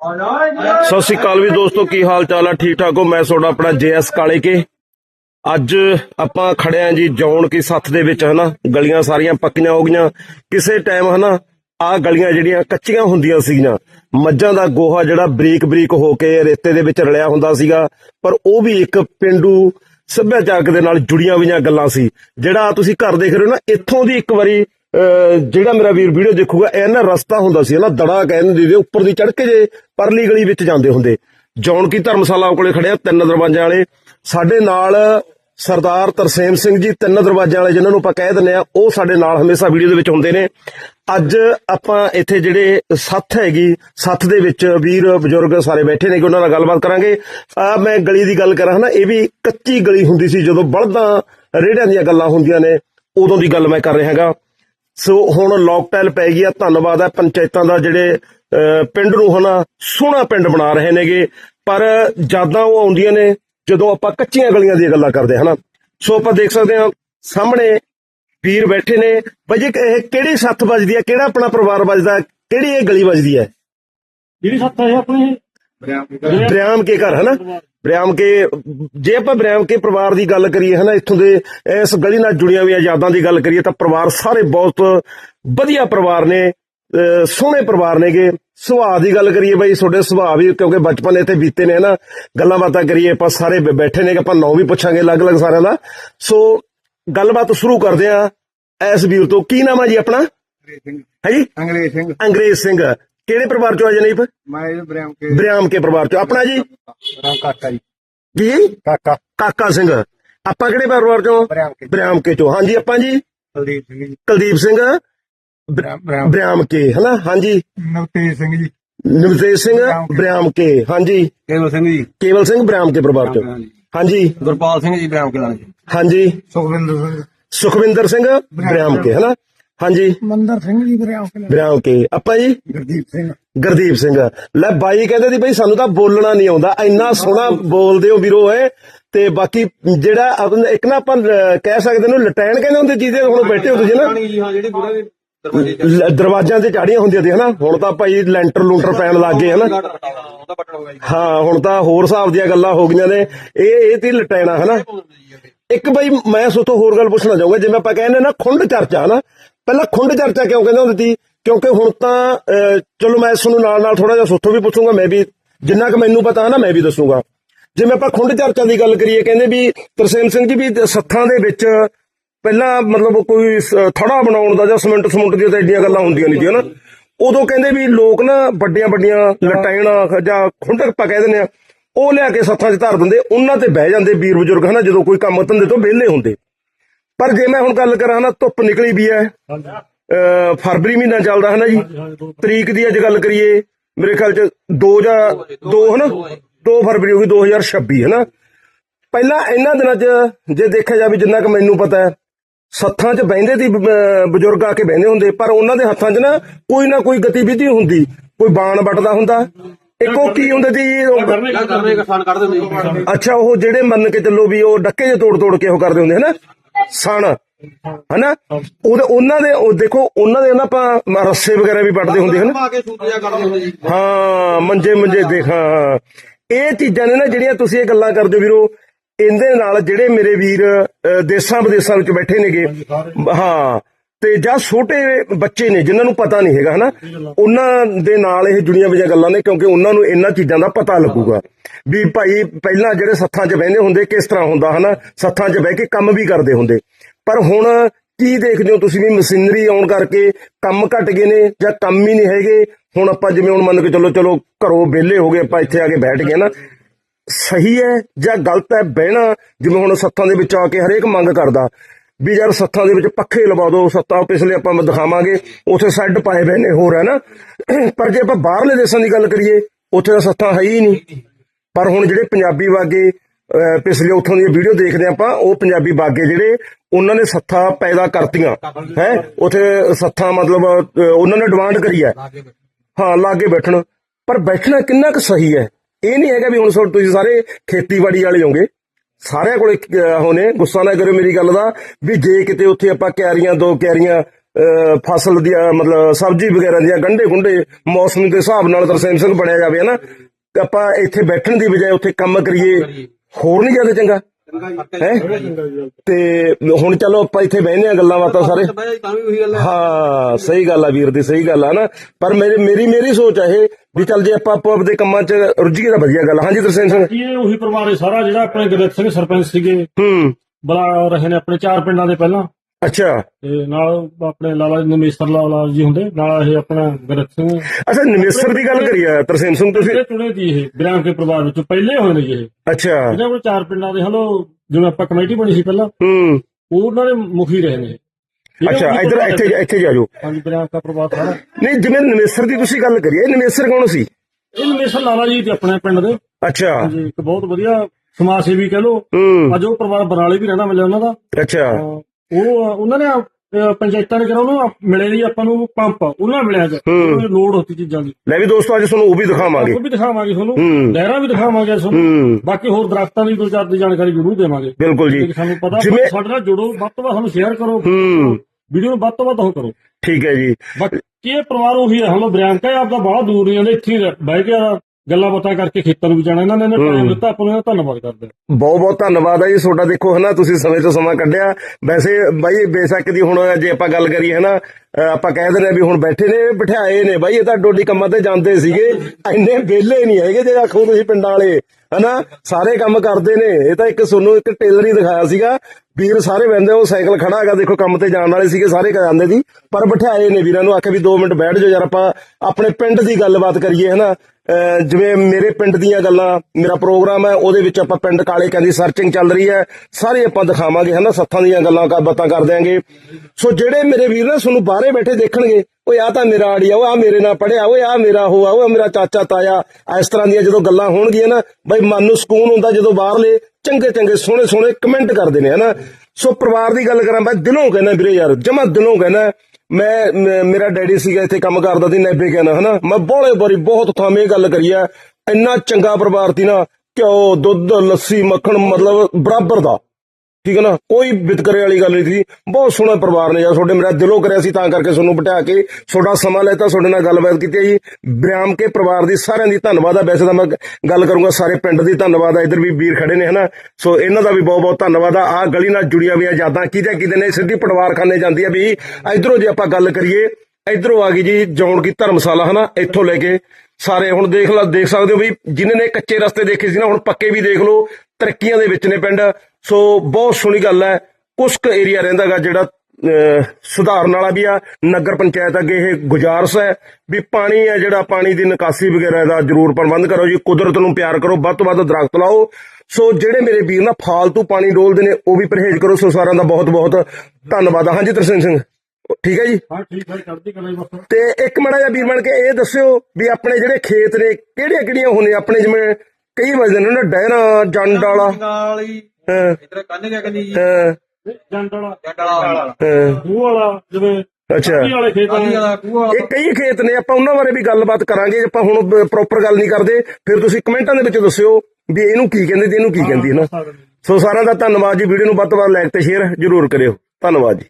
ਸਤਿ ਸ਼੍ਰੀ ਅਕਾਲ ਵੀ ਦੋਸਤੋ, ਕੀ ਹਾਲ ਚਾਲ ਆ? ਠੀਕ ਠਾਕ ਹੋ? ਮੈਂ ਤੁਹਾਡਾ ਆਪਣਾ ਜੇਐਸ ਕਾਲੇ ਕੇ ਅੱਜ ਆਪਾਂ ਖੜੇ ਆਂ ਜੀ ਜੌਣ ਕੀ ਸੱਥ ਦੇ ਵਿੱਚ, ਹਨਾ? ਗਲੀਆਂ ਸਾਰੀਆਂ ਪੱਕੀਆਂ ਹੋ ਗਈਆਂ। ਕਿਸੇ ਟਾਈਮ, ਹਨਾ ਆ ਗਲੀਆਂ ਜਿਹੜੀਆਂ ਕੱਚੀਆਂ ਹੁੰਦੀਆਂ ਸੀਗੀਆਂ, ਮੱਝਾਂ ਦਾ ਗੋਹਾ ਜਿਹੜਾ ਬਰੀਕ ਬਰੀਕ ਹੋ ਕੇ ਰੇਤੇ ਦੇ ਵਿੱਚ ਰਲਿਆ ਹੁੰਦਾ ਸੀਗਾ, ਪਰ ਉਹ ਵੀ ਇੱਕ ਪਿੰਡੂ ਸੱਭਿਆਚਾਰਕ ਦੇ ਨਾਲ ਜੁੜੀਆਂ ਹੋਈਆਂ ਗੱਲਾਂ ਸੀ। ਜਿਹੜਾ ਤੁਸੀਂ ਘਰ ਦੇਖ ਰਹੇ ਹੋ ਨਾ, ਇੱਥੋਂ ਦੀ ਇੱਕ ਵਾਰੀ ਜਿਹੜਾ ਮੇਰਾ ਵੀਰ ਵੀਡੀਓ ਦੇਖੂਗਾ, ਇਹ ਨਾ ਰਸਤਾ ਹੁੰਦਾ ਸੀ ਨਾ ਦੜਾ ਕਹਿੰਦੇ ਦੇ ਉੱਪਰ ਦੀ ਚੜ੍ਹ ਕੇ ਜੇ ਪਰਲੀ ਗਲੀ ਵਿੱਚ ਜਾਂਦੇ ਹੁੰਦੇ। ਜੌਣ ਕੀ ਧਰਮਸ਼ਾਲਾ ਕੋਲੇ ਖੜਿਆ ਤਿੰਨ ਦਰਵਾਜ਼ਿਆਂ ਵਾਲੇ। ਸਾਡੇ ਨਾਲ ਸਰਦਾਰ ਤਰਸੇਮ ਸਿੰਘ ਜੀ, ਤਿੰਨ ਦਰਵਾਜ਼ਿਆਂ ਵਾਲੇ ਜਿਨ੍ਹਾਂ ਨੂੰ ਆਪਾਂ ਕਹਿ ਦਿੰਦੇ ਆ, ਉਹ ਸਾਡੇ ਨਾਲ ਹਮੇਸ਼ਾ ਵੀਡੀਓ ਦੇ ਵਿੱਚ ਹੁੰਦੇ ਨੇ। ਅੱਜ ਆਪਾਂ ਇੱਥੇ ਜਿਹੜੇ ਸੱਥ ਹੈਗੀ, ਸੱਥ ਦੇ ਵਿੱਚ ਵੀਰ, ਬਜ਼ੁਰਗ ਸਾਰੇ ਬੈਠੇ ਨੇ ਕਿ ਉਹਨਾਂ ਨਾਲ ਗੱਲਬਾਤ ਕਰਾਂਗੇ। ਆ ਮੈਂ ਗਲੀ ਦੀ ਗੱਲ ਕਰਾਂ ਹਨਾ, ਇਹ ਵੀ ਕੱਚੀ ਗਲੀ ਹੁੰਦੀ ਸੀ, ਜਦੋਂ ਬਲਦਾਂ ਰੇੜਿਆਂ ਦੀਆਂ ਗੱਲਾਂ ਹੁੰਦੀਆਂ ਨੇ, ਉਦੋਂ ਦੀ ਗੱਲ ਮੈਂ ਕਰ ਰਿਹਾ ਹੈਗਾ ਸੋ ਹੁਣ ਲੋਕਟੈਲ ਪੈ ਗਈ ਆ। ਧੰਨਵਾਦ ਹੈ ਪੰਚਾਇਤਾਂ ਦਾ ਜਿਹੜੇ ਪਿੰਡ ਨੂੰ ਹਨਾ ਸੋਹਣਾ ਪਿੰਡ ਬਣਾ ਰਹੇ ਨੇਗੇ। ਪਰ ਯਾਦਾਂ ਉਹ ਆਉਂਦੀਆਂ ਨੇ ਜਦੋਂ ਆਪਾਂ ਕੱਚੀਆਂ ਗਲੀਆਂ ਦੀਆਂ ਗੱਲਾਂ ਕਰਦੇ ਹਾਂ ਹਨਾ। ਸੋ ਆਪਾਂ ਦੇਖ ਸਕਦੇ ਹਾਂ ਸਾਹਮਣੇ ਵੀਰ ਬੈਠੇ ਨੇ। ਭਾਈ ਜੀ, ਇਹ ਕਿਹੜੀ ਸੱਥ ਵੱਜਦੀ ਹੈ ਕਿਹੜਾ ਆਪਣਾ ਪਰਿਵਾਰ ਵੱਜਦਾ? ਕਿਹੜੀ ਇਹ ਗਲੀ ਵੱਜਦੀ ਹੈ ਜਿਹੜੀ ਸੱਤ ਹੈ ਆਪਣੀ। ਬ੍ਰਿਆਮ ਕੇ ਘਰ ਹਨਾ? ਬ੍ਰਿਆਮ ਕੇ ਜੇ ਆਪਾਂ ਬ੍ਰਿਆਮ ਕੇ ਪਰਿਵਾਰ ਦੀ ਗੱਲ ਕਰੀਏ ਹਨਾ ਇੱਥੋਂ ਦੇ ਇਸ ਗਲੀ ਨਾਲ ਜੁੜੀਆਂ ਹੋਈਆਂ ਯਾਦਾਂ ਦੀ ਗੱਲ ਕਰੀਏ ਤਾਂ ਪਰਿਵਾਰ ਸਾਰੇ ਬਹੁਤ ਵਧੀਆ ਪਰਿਵਾਰ ਨੇ ਸੋਹਣੇ ਪਰਿਵਾਰ ਨੇਗੇ। ਸੁਭਾਅ ਦੀ ਗੱਲ ਕਰੀਏ ਬਈ ਤੁਹਾਡੇ ਸੁਭਾਅ ਵੀ ਕਿਉਂਕਿ ਬਚਪਨ ਇੱਥੇ ਬੀਤੇ ਨੇ ਨਾ ਗੱਲਾਂ ਬਾਤਾਂ ਕਰੀਏ ਆਪਾਂ ਸਾਰੇ ਬੈਠੇ ਨੇ ਆਪਾਂ ਨਾਂ ਵੀ ਪੁੱਛਾਂਗੇ ਅਲੱਗ-ਅਲੱਗ ਸਾਰਿਆਂ ਦਾ। ਸੋ ਗੱਲਬਾਤ ਸ਼ੁਰੂ ਕਰਦੇ ਆ ਐਸ ਵੀਰ ਤੋਂ। ਕੀ ਨਾਮ ਆ ਜੀ ਆਪਣਾ? ਹੈ ਜੀ? ਅੰਗਰੇਜ਼ ਸਿੰਘ। ਅੰਗਰੇਜ਼ ਸਿੰਘ। ਕਿਹੜੇ ਪਰਿਵਾਰ ਚੋਂ ਆ ਜਨੀਪ? ਮੈਂ ਇਹ ਬ੍ਰਿਆਮ ਕੇ ਬ੍ਰਿਆਮ ਕੇ ਪਰਿਵਾਰ ਚੋਂ। ਆਪਣਾ ਜੀ? ਰਾਮ ਕਾਕਾ ਜੀ। ਜੀ ਕਾਕਾ। ਕਾਕਾ ਸਿੰਘ। ਆਪਾਂ ਕਿਹੜੇ ਪਰਿਵਾਰ ਚੋਂ? ਬ੍ਰਿਆਮ ਕੇ। ਬ੍ਰਿਆਮ ਕੇ ਚੋਂ। ਹਾਂਜੀ ਆਪਾਂ ਜੀ? ਕੁਲਦੀਪ ਸਿੰਘ ਜੀ। ਕੁਲਦੀਪ ਸਿੰਘ। ਬ੍ਰਿਆਮ ਬ੍ਰਿਆਮ ਬ੍ਰਿਆਮ ਕੇ ਹਨਾ? ਹਾਂਜੀ। ਨਵਤੇਜ ਸਿੰਘ ਜੀ। ਨਵਤੇਜ ਸਿੰਘ ਬ੍ਰਿਆਮ ਕੇ। ਹਾਂਜੀ। ਕੇਵਲ ਸਿੰਘ ਜੀ। ਕੇਵਲ ਸਿੰਘ ਬ੍ਰਿਆਮ ਕੇ ਪਰਿਵਾਰ ਚੋਂ। ਹਾਂਜੀ। ਗੁਰਪਾਲ ਸਿੰਘ ਜੀ ਬ੍ਰਿਆਮ ਕੇ ਨਾਲ ਜੀ। ਹਾਂਜੀ। ਸੁਖਵਿੰਦਰ ਸਿੰਘ। ਸੁਖਵਿੰਦਰ ਸਿੰਘ ਬ੍ਰਿਆਮ ਕੇ ਹਨਾ? ਹਾਂਜੀ। ਮੰਦਰ ਸਿੰਘ ਜੀ ਬ੍ਰਿਆਮ ਕੇ ਬ੍ਰਿਆਮ ਕੇ। ਆਪਾਂ ਜੀ? ਗੁਰਦੀਪ ਸਿੰਘ। ਗੁਰਦੀਪ ਸਿੰਘ। ਲੈ ਬਾਈ ਕਹਿੰਦੇ ਸੀ ਬਈ ਸਾਨੂੰ ਤਾਂ ਬੋਲਣਾ ਨਹੀਂ ਆਉਂਦਾ। ਇੰਨਾ ਸੋਹਣਾ ਬੋਲਦੇ ਹੋ ਵੀਰੋ ਏ ਤੇ ਬਾਕੀ ਜਿਹੜਾ ਇੱਕ ਨਾ ਆਪਾਂ ਕਹਿ ਸਕਦੇ ਨੂੰ ਲਟੈਣ ਕਹਿੰਦੇ ਹੁੰਦੇ ਜਿਹਦੇ ਹੁਣ ਬੈਠੇ ਹੋ ਤੁਸੀਂ ਨਾ। ਹਾਂ ਜਿਹੜੀ ਬੁੜਾ ਦੇ ਲ- ਦਰਵਾਜ਼ਿਆਂ ਤੇ ਚਾੜੀਆਂ ਹੁੰਦੀਆਂ ਸੀ ਹਨਾ? ਹੁਣ ਤਾਂ ਭਾਈ ਲੈਂਟਰ ਲੂੰਟਰ ਪੈਣ ਲੱਗ ਗਏ ਹਨਾ? ਹਾਂ ਹੁਣ ਤਾਂ ਹੋਰ ਹਿਸਾਬ ਦੀਆਂ ਗੱਲਾਂ ਹੋ ਗਈਆਂ ਨੇ। ਇਹ ਇਹ ਤੇ ਲਟੈਣਾ ਹਨਾ? ਇੱਕ ਬਈ ਮੈਂ ਸੋਤੋਂ ਹੋਰ ਗੱਲ ਪੁੱਛਣਾ ਚਾਹੂੰਗਾ ਜਿਵੇਂ ਆਪਾਂ ਕਹਿੰਦੇ ਨਾ ਖੁੰਡ ਚਰਚਾ ਹਨਾ? ਪਹਿਲਾਂ ਖੁੰਡ ਚਰਚਾ ਕਿਉਂ ਕਹਿੰਦੇ ਹੁੰਦੇ ਸੀ? ਕਿਉਂਕਿ ਹੁਣ ਤਾਂ ਚਲੋ ਮੈਂ ਤੁਹਾਨੂੰ ਨਾਲ ਨਾਲ ਥੋੜਾ ਜਿਹਾ ਸੋਥੋਂ ਵੀ ਪੁੱਛੂੰਗਾ, ਮੈਂ ਵੀ, ਜਿੰਨਾ ਕੁ ਮੈਨੂੰ ਪਤਾ ਹੈ ਨਾ, ਮੈਂ ਵੀ ਦੱਸੂਗਾ। ਜਿਵੇਂ ਆਪਾਂ ਖੁੰਡ ਚਰਚਾ ਦੀ ਗੱਲ ਕਰੀਏ, ਕਹਿੰਦੇ ਵੀ ਤਰਸੇਮ ਸਿੰਘ ਜੀ ਵੀ ਸੱਥਾਂ ਦੇ ਵਿੱਚ ਪਹਿਲਾਂ ਮਤਲਬ ਕੋਈ ਥੜਾ ਬਣਾਉਣ ਦਾ ਜਾਂ ਸਿਮੈਂਟ ਸਮੁੰਟ ਦੀਆਂ ਤਾਂ ਐਡੀਆਂ ਗੱਲਾਂ ਹੁੰਦੀਆਂ ਨਹੀਂ ਸੀ ਹਨਾ ਉਦੋਂ ਕਹਿੰਦੇ ਵੀ ਲੋਕ ਨਾ ਵੱਡੀਆਂ ਵੱਡੀਆਂ ਲਟਾਈਣਾ ਜਾਂ ਖੁੰਡ ਆਪਾਂ ਕਹਿ ਦਿੰਦੇ ਆ, ਉਹ ਲਿਆ ਕੇ ਸੱਥਾਂ 'ਚ ਧਰ ਦਿੰਦੇ, ਉਹਨਾਂ ਤੇ ਬਹਿ ਜਾਂਦੇ ਵੀਰ ਬਜ਼ੁਰਗ ਹਨਾ, ਜਦੋਂ ਕੋਈ ਕੰਮ ਧੰਦੇ ਤੋਂ ਵਿਹਲੇ ਹੁੰਦੇ। ਪਰ ਜੇ ਮੈਂ ਹੁਣ ਗੱਲ ਕਰਾਂ ਨਾ ਧੁੱਪ ਨਿਕਲੀ ਵੀ ਹੈ। ਅਹ ਫਰਵਰੀ ਮਹੀਨਾ ਚੱਲਦਾ ਹੈ ਨਾ ਜੀ। ਤਰੀਕ ਦੀ ਅੱਜ ਗੱਲ ਕਰੀਏ ਮੇਰੇ ਖਿਆਲ ਚ 2 ਜਾਂ 2 ਹਨਾ 2 ਫਰਵਰੀ ਹੋ ਗਈ 2026 ਹਨਾ ਪਹਿਲਾਂ ਇਹਨਾਂ ਦਿਨਾਂ 'ਚ ਜੇ ਦੇਖਿਆ ਜਾਵੇ ਜਿੰਨਾ ਕਿ ਮੈਨੂੰ ਪਤਾ ਹੈ ਸੱਥਾਂ 'ਚ ਬਹਿੰਦੇ ਸੀ ਅਹ ਬਜ਼ੁਰਗ ਆ ਕੇ ਬਹਿੰਦੇ ਹੁੰਦੇ ਪਰ ਉਹਨਾਂ ਦੇ ਹੱਥਾਂ 'ਚ ਨਾ ਕੋਈ ਨਾ ਕੋਈ ਗਤੀਵਿਧੀ ਹੁੰਦੀ। ਕੋਈ ਬਾਣ ਵੱਟਦਾ ਹੁੰਦਾ। ਇੱਕੋ ਕੀ ਹੁੰਦਾ ਜੀ ਅੱਛਾ ਉਹ ਜਿਹੜੇ ਮੰਨ ਕੇ ਚੱਲੋ ਵੀ ਉਹ ਡੱਕੇ ਜੇ ਤੋੜ ਤੋੜ ਕੇ ਉਹ ਕਰਦੇ ਹੁੰਦੇ ਹਨਾ ਸਣ। ਹਨਾ? ਉਹਦੇ ਉਹਨਾਂ ਦੇ ਉਹ ਦੇਖੋ, ਉਹਨਾਂ ਦੇ ਨਾ ਆਪਾਂ ਰੱਸੇ ਵਗੈਰਾ ਵੀ ਵੱਟਦੇ ਹੁੰਦੇ ਹਨ। ਹਾਂ, ਮੰਜੇ ਮੰਜੇ ਦੇਖ ਹਾਂ ਇਹ ਚੀਜ਼ਾਂ ਨੇ ਨਾ ਜਿਹੜੀਆਂ ਤੁਸੀਂ ਇਹ ਗੱਲਾਂ ਕਰਦੇ ਹੋ ਵੀਰੋ, ਇਹਦੇ ਨਾਲ ਜਿਹੜੇ ਮੇਰੇ ਵੀਰ ਦੇਸਾਂ ਵਿਦੇਸਾਂ ਵਿੱਚ ਬੈਠੇ ਨੇਗੇ। ਹਾਂ। ਤੇ ਜਾਂ ਛੋਟੇ ਬੱਚੇ ਨੇ, ਜਿਨ੍ਹਾਂ ਨੂੰ ਪਤਾ ਨਹੀਂ ਹੈਗਾ, ਹਨਾ? ਉਹਨਾਂ ਦੇ ਨਾਲ ਇਹ ਜੁੜੀਆਂ ਹੋਈਆਂ ਗੱਲਾਂ ਨੇ, ਕਿਉਂਕਿ ਉਹਨਾਂ ਨੂੰ ਇਹਨਾਂ ਚੀਜ਼ਾਂ ਦਾ ਪਤਾ ਲੱਗੂਗਾ। ਵੀ ਭਾਈ, ਪਹਿਲਾਂ ਜਿਹੜੇ ਸੱਥਾਂ 'ਚ ਬਹਿੰਦੇ ਹੁੰਦੇ, ਕਿਸ ਤਰ੍ਹਾਂ ਹੁੰਦਾ, ਹਨਾ? ਸੱਥਾਂ 'ਚ ਬਹਿ ਕੇ ਕੰਮ ਵੀ ਕਰਦੇ ਹੁੰਦੇ। ਪਰ ਹੁਣ ਕੀ ਦੇਖਦੇ ਹੋ ਤੁਸੀਂ ਵੀ ਮਸ਼ੀਨਰੀ ਆਉਣ ਕਰਕੇ ਕੰਮ ਘਟ ਗਏ ਨੇ, ਜਾਂ ਕੰਮ ਹੀ ਨਹੀਂ ਹੈਗੇ? ਹੁਣ ਆਪਾਂ ਜਿਵੇਂ ਹੁਣ ਮੰਨ ਕੇ ਚੱਲੋ, ਚਲੋ ਘਰੋਂ ਵਿਹਲੇ ਹੋ ਗਏ, ਆਪਾਂ ਇੱਥੇ ਆ ਕੇ ਬੈਠ ਗਏ ਨਾ ਸਹੀ ਹੈ ਜਾਂ ਗਲਤ ਹੈ ਬਹਿਣਾ, ਜਿਵੇਂ ਹੁਣ ਸੱਥਾਂ ਦੇ ਵਿੱਚ ਆ ਕੇ ਹਰੇਕ ਮੰਗ ਕਰਦਾ। ਵੀ ਯਾਰ ਸੱਥਾਂ ਦੇ ਵਿੱਚ ਪੱਖੇ ਲਵਾ ਦਿਓ ਸੱਤਾਂ ਪਿਛਲੇ ਆਪਾਂ ਦਿਖਾਵਾਂਗੇ, ਉੱਥੇ ਸੈੱਡ ਪਾਏ ਹੋਏ ਨੇ ਹੋਰ, ਹੈ ਨਾ? ਪਰ ਜੇ ਆਪਾਂ ਬਾਹਰਲੇ ਦੇਸ਼ਾਂ ਦੀ ਗੱਲ ਕਰੀਏ, ਉੱਥੇ ਤਾਂ ਸੱਥਾਂ ਹੈ ਹੀ ਨਹੀਂ। ਪਰ ਹੁਣ ਜਿਹੜੇ ਪੰਜਾਬੀ ਬਾਗੇ ਪਿਛਲੇ ਉੱਥੋਂ ਦੀ ਵੀਡੀਓ ਦੇਖਦੇ ਆਪਾਂ, ਉਹ ਪੰਜਾਬੀ ਬਾਗੇ ਜਿਹੜੇ, ਉਹਨਾਂ ਨੇ ਸੱਥਾਂ ਪੈਦਾ ਕਰਤੀਆਂ, ਹੈ? ਉੱਥੇ ਸੱਥਾਂ ਮਤਲਬ ਉਹਨਾਂ ਨੇ ਡਿਮਾਂਡ ਕਰੀ ਹੈ। ਹਾਂ ਲਾਗੇ ਬੈਠਣ। ਪਰ ਬੈਠਣਾ ਕਿੰਨਾ ਕੁ ਸਹੀ ਹੈ? ਇਹ ਨਹੀਂ ਹੈਗਾ ਵੀ ਹੁਣ ਸੋ ਤੁਸੀਂ ਸਾਰੇ ਖੇਤੀਬਾੜੀ ਵਾਲੇ ਹੋਗੇ। ਸਾਰਿਆਂ ਕੋਲੇ ਹੋਣੇ ਗੁੱਸਾ ਨਾ ਕਰਿਓ ਮੇਰੀ ਗੱਲ ਦਾ ਵੀ ਜੇ ਕਿਤੇ ਉੱਥੇ ਆਪਾਂ ਕਿਆਰੀਆਂ ਦੋ ਕਿਆਰੀਆਂ ਅਹ, ਫਸਲ ਦੀਆਂ ਮਤਲਬ ਸਬਜ਼ੀ ਵਗੈਰਾ ਦੀਆਂ ਗੰਢੇ ਗੁੰਡੇ ਮੌਸਮ ਦੇ ਹਿਸਾਬ ਨਾਲ ਤਰਸੇਮ ਸਿੰਘ ਬਣਿਆ ਜਾਵੇ ਹਨਾ? ਤੇ ਆਪਾਂ ਇੱਥੇ ਬੈਠਣ ਦੀ ਬਜਾਏ ਉੱਥੇ ਕੰਮ ਕਰੀਏ ਹੋਰ ਨਹੀਂ ਜ਼ਿਆਦਾ ਚੰਗਾ? ਹੈ? ਤੇ ਹੁਣ ਚਲੋ ਆਪਾਂ ਇੱਥੇ ਬਹਿਨੇ ਆ ਗੱਲਾਂ ਬਾਤਾਂ ਸਾਰੇ। ਹੈ। ਸਹੀ ਗੱਲ ਆ ਵੀਰ ਦੀ ਸਹੀ ਗੱਲ ਆ ਨਾ। ਪਰ ਮੇਰੀ ਮੇਰੀ ਮੇਰੀ ਸੋਚ ਆ ਇਹ ਵੀ ਚੱਲ ਜੇ ਆਪਾਂ ਆਪੋ ਆਪਦੇ ਕੰਮਾਂ 'ਚ ਰੁੱਝੀਏ ਤਾਂ ਵਧੀਆ ਗੱਲ। ਹਾਂਜੀ ਤਰਸੇਮ ਸਿੰਘ। ਕੀ ਇਹ ਉਹੀ ਪਰਿਵਾਰ ਹੈ ਸਾਰਾ ਜਿਹੜਾ ਆਪਣੇ ਗੁਰਦਿੱਤ ਸਿੰਘ ਸਰਪੰਚ ਸੀਗੇ। ਹੂੰ। ਬੁਲਾ ਰਹੇ ਨੇ ਆਪਣੇ ਚਾਰ ਪਿੰਡਾਂ ਦੇ ਪਹਿਲਾਂ। ਅੱਛਾ। ਤੇ ਨਾਲ ਆਪਣੇ ਲਾਲਾ ਜੀ ਨਮੇਸ਼ਰ ਲਾਲਾ ਜੀ ਹੁੰਦੇ ਨਾਲ ਇਹ ਆਪਣਾ ਗੁਰਦਿੱਤ ਸਿੰਘ। ਅੱਛਾ ਨਿਮੇਸਰ ਦੀ ਗੱਲ ਕਰੀ ਆ ਤਰਸੇਮ ਸਿੰਘ ਤੁਸੀਂ? ਜਿਹੜੇ ਚੁਣੇ ਦੀ ਇਹ ਬਿਰਾਂ ਕੇ ਪਰਿਵਾਰ ਵਿੱਚੋਂ ਪਹਿਲੇ ਹੋਏ ਨੇ ਜੀ ਇਹ। ਅੱਛਾ। ਇਹਨਾਂ ਕੋਲ ਚਾਰ ਪਿੰਡਾਂ ਦੇ ਹਲੋ ਜਿਵੇਂ ਆਪਾਂ ਕਮੇਟੀ ਬਣੀ ਸੀ ਪਹਿਲਾਂ ਹੂੰ। ਉਹ ਉਹਨਾਂ ਦੇ ਮੁਖੀ ਰਹੇ ਨੇ। ਠੀਕ ਹੈ, ਅੱਛਾ ਉਹੀ ਇੱਧਰ ਪਰਿਵਾਰ ਇੱਥੇ ਇੱਥੇ ਜਾ ਜਾਓ। ਹਾਂਜੀ ਬਿਰਾਂ ਕਾ ਪਰਿਵਾਰ ਸਾਰਾ। ਨਹੀਂ ਜਿਵੇਂ ਨਿਮੇਸਰ ਦੀ ਤੁਸੀਂ ਗੱਲ ਕਰੀ ਇਹ ਨਿਮੇਸਰ ਕੌਣ ਸੀ? ਇਹ ਨਮੇਸ਼ਰ ਲਾਲਾ ਜੀ ਤੇ ਆਪਣੇ ਪਿੰਡ ਦੇ। ਅੱਛਾ। ਹਾਂਜੀ ਇੱਕ ਬਹੁਤ ਵਧੀਆ ਸਮਾਜ ਸੇਵੀ ਕਹ ਲੋ ਹੂੰ। ਅੱਜ ਉਹ ਪਰਿਵਾਰ ਬਰਾਲੇ ਵੀ ਰਹਿੰਦਾ ਮਿਲਿਆ ਉਹਨਾਂ ਦਾ। ਅੱਛਾ। ਉਹ ਉਹਨਾਂ ਨੇ ਅਹ ਪੰਚਾਇਤਾਂ ਨੇ ਕਿਹਾ ਉਹਨੂੰ ਮਿਲੇ ਜੀ ਆਪਾਂ ਨੂੰ ਪੰਪ ਉਹਨਾਂ ਮਿਲਿਆ ਉਹਨੂੰ ਲੋੜ ਹੁੰਦੀ ਚੀਜ਼ਾਂ ਦੀ। ਲੈ ਵੀ ਦੋਸਤੋ ਅੱਜ ਤੁਹਾਨੂੰ ਉਹ ਵੀ ਦਿਖਾਵਾਂਗੇ। ਉਹ ਵੀ ਦਿਖਾਵਾਂਗੇ ਤੁਹਾਨੂੰ। ਲਹਿਰਾਂ ਵੀ ਦਿਖਾਵਾਂਗੇ ਤੁਹਾਨੂੰ। ਬਾਕੀ ਹੋਰ ਦਰਖਤਾਂ ਦੀ ਦੋ ਚਾਰ ਦੀ ਜਾਣਕਾਰੀ ਜ਼ਰੂਰ ਦੇਵਾਂਗੇ। ਬਿਲਕੁਲ ਜੀ। ਕਿ ਸਾਨੂੰ ਪਤਾ ਜਿਵੇਂ ਸਾਡੇ ਨਾਲ ਜੁੜੋ ਵੱਧ ਤੋਂ ਵੱਧ ਸਾਨੂੰ ਸ਼ੇਅਰ ਕਰੋ। ਹੂੰ। ਵੀਡੀਓ ਨੂੰ ਵੱਧ ਤੋਂ ਵੱਧ ਉਹ ਕਰੋ। ਠੀਕ ਹੈ ਜੀ। ਬਾਕੀ ਇਹ ਪਰਿਵਾਰ ਉਹੀ ਹੈ ਹਲੋ ਬਰਿਆਂਕਾ ਆਪਦਾ ਬਹੁਤ ਦੂਰ ਨਹੀਂ ਆਉਂਦੇ ਇੱਥੇ ਹੀ ਰਹਿ- ਬਹਿ ਕੇ ਗੱਲਾਂ ਬਾਤਾਂ ਕਰਕੇ ਖੇਤਾਂ ਨੂੰ ਵੀ ਜਾਣਾ। ਇਹਨਾਂ ਨੇ ਟਾਈਮ ਦਿੱਤਾ ਆਪਾਂ ਨੂੰ ਇਹਦਾ ਧੰਨਵਾਦ ਕਰਦੇ ਹਾਂ। ਬਹੁਤ ਬਹੁਤ ਧੰਨਵਾਦ ਹੈ ਜੀ। ਤੁਹਾਡਾ ਦੇਖੋ ਹਨਾ ਤੁਸੀਂ ਸਮੇਂ ਤੋਂ ਸਮਾਂ ਕੱਢਿਆ। ਵੈਸੇ ਬਾਈ ਬੇਸ਼ੱਕ ਦੀ ਹੁਣ ਜੇ ਆਪਾਂ ਗੱਲ ਕਰੀਏ ਹਨਾ ਆਪਾਂ ਕਹਿ ਦਿੰਦੇ ਆ ਵੀ ਹੁਣ ਬੈਠੇ ਨੇ ਬਿਠਾਏ ਨੇ। ਬਾਈ ਇਹ ਤਾਂ ਡੋਡੀ ਕੰਮਾਂ ਤੇ ਜਾਂਦੇ ਸੀਗੇ। ਇੰਨੇ ਵਿਹਲੇ ਨਹੀਂ ਹੈਗੇ ਜੇ ਆਖੋ ਤੁਸੀਂ ਪਿੰਡਾਂ ਵਾਲੇ ਹਨਾ? ਸਾਰੇ ਕੰਮ ਕਰਦੇ ਨੇ। ਇਹ ਤਾਂ ਇੱਕ ਤੁਹਾਨੂੰ ਇੱਕ ਟੇਲਰ ਹੀ ਦਿਖਾਇਆ ਸੀਗਾ। ਵੀਰ ਸਾਰੇ ਬੰਦੇ ਉਹ ਸਾਈਕਲ ਖੜਾ ਹੈਗਾ ਦੇਖੋ ਕੰਮ ਤੇ ਜਾਣ ਵਾਲੇ ਸੀਗੇ ਸਾਰੇ ਜਾਂਦੇ ਸੀ ਪਰ ਬਿਠਾਏ ਨੇ ਵੀਰਾਂ ਨੂੰ। ਆਖਿਆ ਵੀ 2 ਮਿੰਟ ਬੈਠ ਜਾਓ ਯਾਰ ਆਪਾਂ ਆਪਣੇ ਪਿੰਡ ਦੀ ਗੱਲਬਾਤ ਕਰੀਏ ਹਨਾ? ਜਿਵੇਂ ਮੇਰੇ ਪਿੰਡ ਦੀਆਂ ਗੱਲਾਂ, ਮੇਰਾ ਪ੍ਰੋਗਰਾਮ ਹੈ, ਉਹਦੇ ਵਿੱਚ ਆਪਾਂ ਪਿੰਡ ਕਾਲੇ ਕਹਿੰਦੀ ਸਰਚਿੰਗ ਚੱਲ ਰਹੀ ਹੈ। ਸਾਰੇ ਆਪਾਂ ਦਿਖਾਵਾਂਗੇ, ਹਨਾ, ਸੱਥਾਂ ਦੀਆਂ ਗੱਲਾਂ ਕਾ, ਬਾਤਾਂ ਕਰ ਦਿਆਂਗੇ। ਸੋ ਜਿਹੜੇ ਮੇਰੇ ਵੀਰ ਨਾ ਤੁਹਾਨੂੰ ਬਾਹਰੇ ਬੈਠੇ ਦੇਖਣਗੇ, ਓਏ ਆ ਤਾਂ ਮੇਰਾ ਆੜੀ ਆ ਉਹ ਆ ਮੇਰੇ ਨਾਲ ਪੜਿਆ ਓਏ ਆ ਮੇਰਾ ਹੋ ਆ ਉਹ ਮੇਰਾ ਚਾਚਾ, ਤਾਇਆ, ਇਸ ਤਰ੍ਹਾਂ ਦੀਆਂ ਜਦੋਂ ਗੱਲਾਂ ਹੋਣਗੀਆਂ ਨਾ, ਬਈ ਮਨ ਨੂੰ ਸਕੂਨ ਹੁੰਦਾ ਜਦੋਂ ਬਾਹਰਲੇ ਚੰਗੇ ਚੰਗੇ, ਸੋਹਣੇ ਸੋਹਣੇ ਕਮੈਂਟ ਕਰਦੇ ਨੇ, ਹਨਾ। ਸੋ ਪਰਿਵਾਰ ਦੀ ਗੱਲ ਕਰਾਂ, ਮੈਂ ਦਿਲੋਂ ਕਹਿੰਦਾ ਵੀਰੇ ਯਾਰ, ਜਮਾ ਦਿਲੋਂ ਕਹਿੰਦਾ ਮੈਂ, ਮ- ਮੇਰਾ ਡੈਡੀ ਸੀਗਾ ਇੱਥੇ ਕੰਮ ਕਰਦਾ ਸੀ, ਨੈਬੇ ਕਹਿੰਦਾ, ਹਨਾ? ਮੈਂ ਬੋਲੇ ਬੜੀ ਬਹੁਤ ਥਾਵੇਂ ਗੱਲ ਕਰੀ ਆ। ਇੰਨਾ ਚੰਗਾ ਪਰਿਵਾਰ ਸੀ ਨਾ, ਘਿਓ, ਦੁੱਧ, ਲੱਸੀ, ਮੱਖਣ, ਮਤਲਬ ਬਰਾਬਰ ਦਾ। ਠੀਕ ਹੈ ਨਾ? ਕੋਈ ਵਿਤਕਰੇ ਵਾਲੀ ਗੱਲ ਨਹੀਂ ਸੀ। ਬਹੁਤ ਸੋਹਣਾ ਪਰਿਵਾਰ ਨੇ ਯਾਰ, ਤੁਹਾਡੇ ਮੇਰਾ ਦਿਲੋਂ ਕਰਿਆ ਸੀ ਤਾਂ ਕਰਕੇ ਤੁਹਾਨੂੰ ਬਿਠਾ ਕੇ ਤੁਹਾਡਾ ਸਮਾਂ ਲੈਤਾ, ਤੁਹਾਡੇ ਨਾਲ ਗੱਲਬਾਤ ਕੀਤੀ ਜੀ। ਬ੍ਰਿਆਮ ਕੇ ਪਰਿਵਾਰ ਦੀ ਸਾਰਿਆਂ ਦੀ ਧੰਨਵਾਦ ਆ। ਵੈਸੇ ਤਾਂ ਮੈਂ ਗੱਲ ਕਰੂੰਗਾ ਸਾਰੇ ਪਿੰਡ ਦੀ ਧੰਨਵਾਦ ਆ। ਇਧਰ ਵੀ ਵੀਰ ਖੜੇ ਨੇ, ਹਨਾ? ਸੋ ਇਹਨਾਂ ਦਾ ਵੀ ਬਹੁਤ ਬਹੁਤ ਧੰਨਵਾਦ ਆ। ਆ ਗਲੀ ਨਾਲ ਜੁੜੀਆਂ ਹੋਈਆਂ ਯਾਦਾਂ ਕਿਹਦੇ ਕਿਹਦੇ ਨੇ? ਸਿੱਧੀ ਪਟਵਾਰਖਾਨੇ ਜਾਂਦੀ ਆ ਵੀ ਇਧਰੋਂ ਜੇ ਆਪਾਂ ਗੱਲ ਕਰੀਏ, ਇਧਰੋਂ ਆ ਗਈ ਜੀ ਜੌਣ ਕੀ ਧਰਮਸ਼ਾਲਾ, ਹਨਾ? ਇੱਥੋਂ ਲੈ ਕੇ ਸਾਰੇ ਹੁਣ ਦੇਖ ਲਾ, ਦੇਖ ਸਕਦੇ ਹੋ ਵੀ ਜਿਨ੍ਹਾਂ ਨੇ ਕੱਚੇ ਰਸਤੇ ਦੇਖੇ ਸੀ ਨਾ, ਹੁਣ ਪੱਕੇ ਵੀ ਦੇਖ ਲਓ, ਤਰੱਕੀਆਂ ਦੇ ਵਿੱਚ ਨੇ ਪਿੰਡ। ਸੋ ਬਹੁਤ ਸੋਹਣੀ ਗੱਲ ਹੈ ਕੁਝ ਕੁ ਏਰੀਆ ਰਹਿੰਦਾਗਾ ਜਿਹੜਾ ਸੁਧਾਰਨ ਵਾਲਾ ਵੀ ਆ, ਨਗਰ ਪੰਚਾਇਤ ਅੱਗੇ ਇਹ ਗੁਜ਼ਾਰਸ਼ ਹੈ ਵੀ ਪਾਣੀ ਹੈ ਜਿਹੜਾ, ਪਾਣੀ ਦੀ ਨਿਕਾਸੀ ਵਗੈਰਾ ਦਾ ਜ਼ਰੂਰ ਪ੍ਰਬੰਧ ਕਰੋ ਜੀ, ਕੁਦਰਤ ਨੂੰ ਪਿਆਰ ਕਰੋ, ਵੱਧ ਤੋਂ ਵੱਧ ਦਰਖਤ ਲਾਓ। ਸੋ ਜਿਹੜੇ ਮੇਰੇ ਵੀਰ ਨਾ ਫਾਲਤੂ ਪਾਣੀ ਡੋਲਦੇ ਨੇ, ਉਹ ਵੀ ਪਰਹੇਜ਼ ਕਰੋ। ਸੋ ਸਾਰਿਆਂ ਦਾ ਬਹੁਤ ਬਹੁਤ ਧੰਨਵਾਦ। ਹਾਂਜੀ ਤਰਸੇਮ ਸਿੰਘ। ਠੀਕ ਹੈ ਜੀ? ਹਾਂ ਠੀਕ ਹੈ ਚੜ੍ਹਦੀ ਕਲਾ ਜੀ ਬਸ। ਤੇ ਇੱਕ ਮੜਾ ਜਿਹਾ ਵੀਰ ਬਣ ਕੇ ਇਹ ਦੱਸਿਓ ਵੀ ਆਪਣੇ ਜਿਹੜੇ ਖੇਤ ਨੇ ਕਿਹੜੀਆਂ ਕਿਹੜੀਆਂ ਹੁੰਦੇ ਆਪਣੇ ਜਿਵੇਂ ਕਈ ਵਜਦੇ ਨੇ ਨਾ ਡਹਿਰਾ ਜੰਡ ਵਾਲਾ। ਨਾਲ ਹੀ। ਹਾਂ, ਇਧਰ ਕੰਨ ਗਿਆ ਕਹਿੰਦੀ ਜੀ? ਹਾਂ, ਜੰਡ ਵਾਲਾ। ਜੱਟ ਵਾਲਾ। ਹਾਂ, ਖੂਹ ਵਾਲਾ ਜਿਵੇਂ ਅੱਛਾ। ਕੀ ਵਾਲੇ ਖੇਤ ਕਾਲੀ ਵਾਲਾ ਕੂਹ ਵਾਲਾ। ਇਹ ਕਈ ਖੇਤ ਨੇ ਆਪਾਂ ਉਹਨਾਂ ਬਾਰੇ ਵੀ ਗੱਲਬਾਤ ਕਰਾਂਗੇ ਆਪਾਂ ਹੁਣ ਪ੍ਰੋਪਰ ਗੱਲ ਨਹੀਂ ਕਰਦੇ ਫਿਰ ਤੁਸੀਂ ਕਮੈਂਟਾਂ ਦੇ ਵਿੱਚ ਦੱਸਿਓ ਵੀ ਇਹਨੂੰ ਕੀ ਕਹਿੰਦੇ ਤੇ ਇਹਨੂੰ ਕੀ ਕਹਿੰਦੀ ਹੈ। ਨਾ ਸੋ ਸਾਰਿਆਂ ਦਾ ਧੰਨਵਾਦ ਜੀ ਵੀਡੀਓ ਨੂੰ ਵੱਧ ਤੋਂ ਵੱਧ ਲਾਈਕ ਤੇ ਸ਼ੇਅਰ ਜ਼ਰੂਰ ਕਰਿਓ। ਧੰਨਵਾਦ ਜੀ।